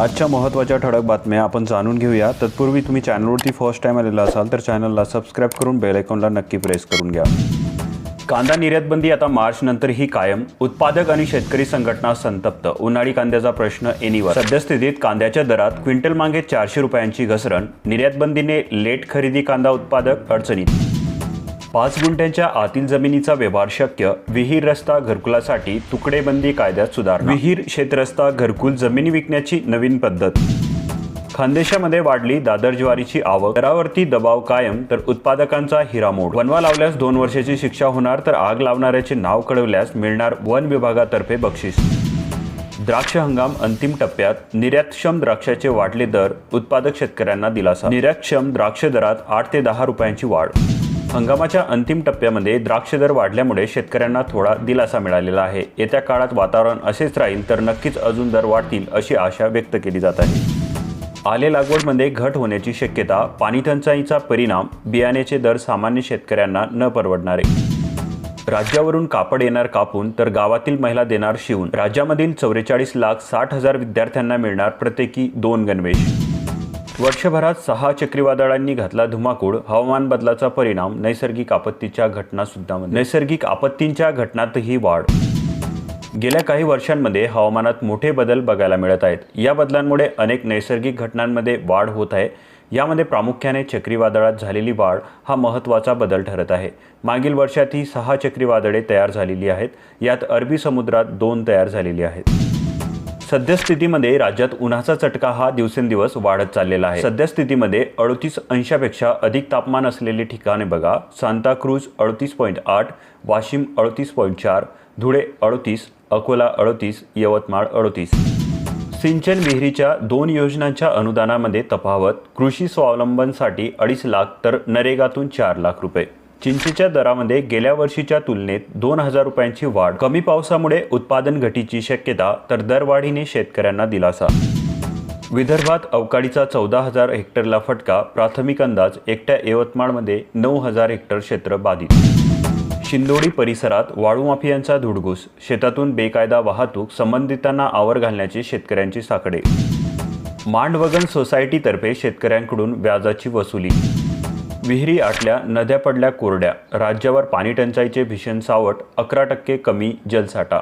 आजच्या महत्त्वाच्या ठळक बातम्या आपण जाणून घेऊया. तत्पूर्वी तुम्ही चॅनलवरती फर्स्ट टाईम आलेला असाल तर चॅनलला सबस्क्राईब करून बेल आयकॉनला नक्की प्रेस करून घ्या. कांदा निर्यात बंदी आता मार्च नंतरही कायम. उत्पादक आणि शेतकरी संघटना संतप्त. उन्हाळी कांद्याचा प्रश्न एनिवर. सद्यस्थितीत कांद्याच्या दरात क्विंटल मागे चारशे रुपयांची घसरण. निर्यात बंदीने लेट खरेदी कांदा उत्पादक अडचणीत. पाच गुंठ्यांच्या आतील जमिनीचा व्यवहार शक्य विहीर रस्ता घरकुलासाठी तुकडेबंदी कायद्यात सुधारणा. विहीर शेतरस्ता घरकुल जमिनी विकण्याची नवीन पद्धत. खानदेशामध्ये वाढली दादर ज्वारीची आवक. दरावरती दबाव कायम तर उत्पादकांचा हिरामोड वनवा लावल्यास दोन वर्षाची शिक्षा होणार तर आग लावणाऱ्याचे नाव कळवल्यास मिळणार वन विभागातर्फे बक्षीस. द्राक्ष हंगाम अंतिम टप्प्यात. निर्यातक्षम द्राक्षाचे वाढले दर उत्पादक शेतकऱ्यांना दिलासा. निर्यातक्षम द्राक्ष दरात आठ ते दहा रुपयांची वाढ. हंगामाच्या अंतिम टप्प्यामध्ये द्राक्ष दर वाढल्यामुळे शेतकऱ्यांना थोडा दिलासा मिळालेला आहे. येत्या काळात वातावरण असेच राहील तर नक्कीच अजून दर वाढतील अशी आशा व्यक्त केली जात आहे. आले लागवडमध्ये घट होण्याची शक्यता पाणीटंचाईचा परिणाम बियाण्याचे दर सामान्य शेतकऱ्यांना न परवडणारे. राज्यावरून कापड येणार कापून तर गावातील महिला देणार शिवून. राज्यामधील चौवेचाळीस लाख साठ हजार विद्यार्थ्यांना मिळणार प्रत्येकी दोन गणवेश. वर्षभरात सहा चक्रीवादळांनी घातला धुमाकूळ हवामान बदलाचा परिणाम नैसर्गिक आपत्तीच्या घटना सुद्धा म्हणजे. नैसर्गिक आपत्तींच्या घटनातही वाढ. गेल्या काही वर्षांमध्ये हवामानात मोठे बदल बघायला मिळत आहेत. या बदलांमुळे अनेक नैसर्गिक घटनांमध्ये वाढ होत आहे. यामध्ये प्रामुख्याने चक्रीवादळात झालेली वाढ हा महत्त्वाचा बदल ठरत आहे. मागील वर्षात ही सहा चक्रीवादळे तयार झालेली आहेत. यात अरबी समुद्रात दोन तयार झालेली आहेत. सद्यस्थितीमध्ये राज्यात उन्हाचा चटका हा दिवसेंदिवस वाढत चाललेला आहे. सद्यस्थितीमध्ये अडतीस अंशापेक्षा अधिक तापमान असलेली ठिकाणे बघा. सांताक्रूज अडतीस पॉईंट आठ वाशिम अडतीस पॉईंट चार धुळे अडतीस अकोला अडतीस यवतमाळ अडतीस. सिंचन विहिरीच्या दोन योजनांच्या अनुदानामध्ये तफावत कृषी स्वावलंबनसाठी अडीच लाख तर नरेगातून चार लाख रुपये. चिंचेच्या दरामध्ये गेल्या वर्षीच्या तुलनेत दोन हजार रुपयांची वाढ. कमी पावसामुळे उत्पादन घटीची शक्यता तर दरवाढीने शेतकऱ्यांना दिलासा. विदर्भात अवकाळीचा चौदा हजार हेक्टरला फटका प्राथमिक अंदाज एकट्या यवतमाळमध्ये नऊ हजार हेक्टर क्षेत्र बाधित. शिंदोडी परिसरात वाळू माफियांचा धुडगूस शेतातून बेकायदा वाहतूक संबंधितांना आवर घालण्याचे शेतकऱ्यांची साकडे. मांडवगन सोसायटीतर्फे शेतकऱ्यांकडून व्याजाची वसुली. विहिरी आटल्या नद्या पडल्या कोरड्या राज्यावर पाणीटंचाईचे भीषण सावट अकरा टक्के कमी जलसाठा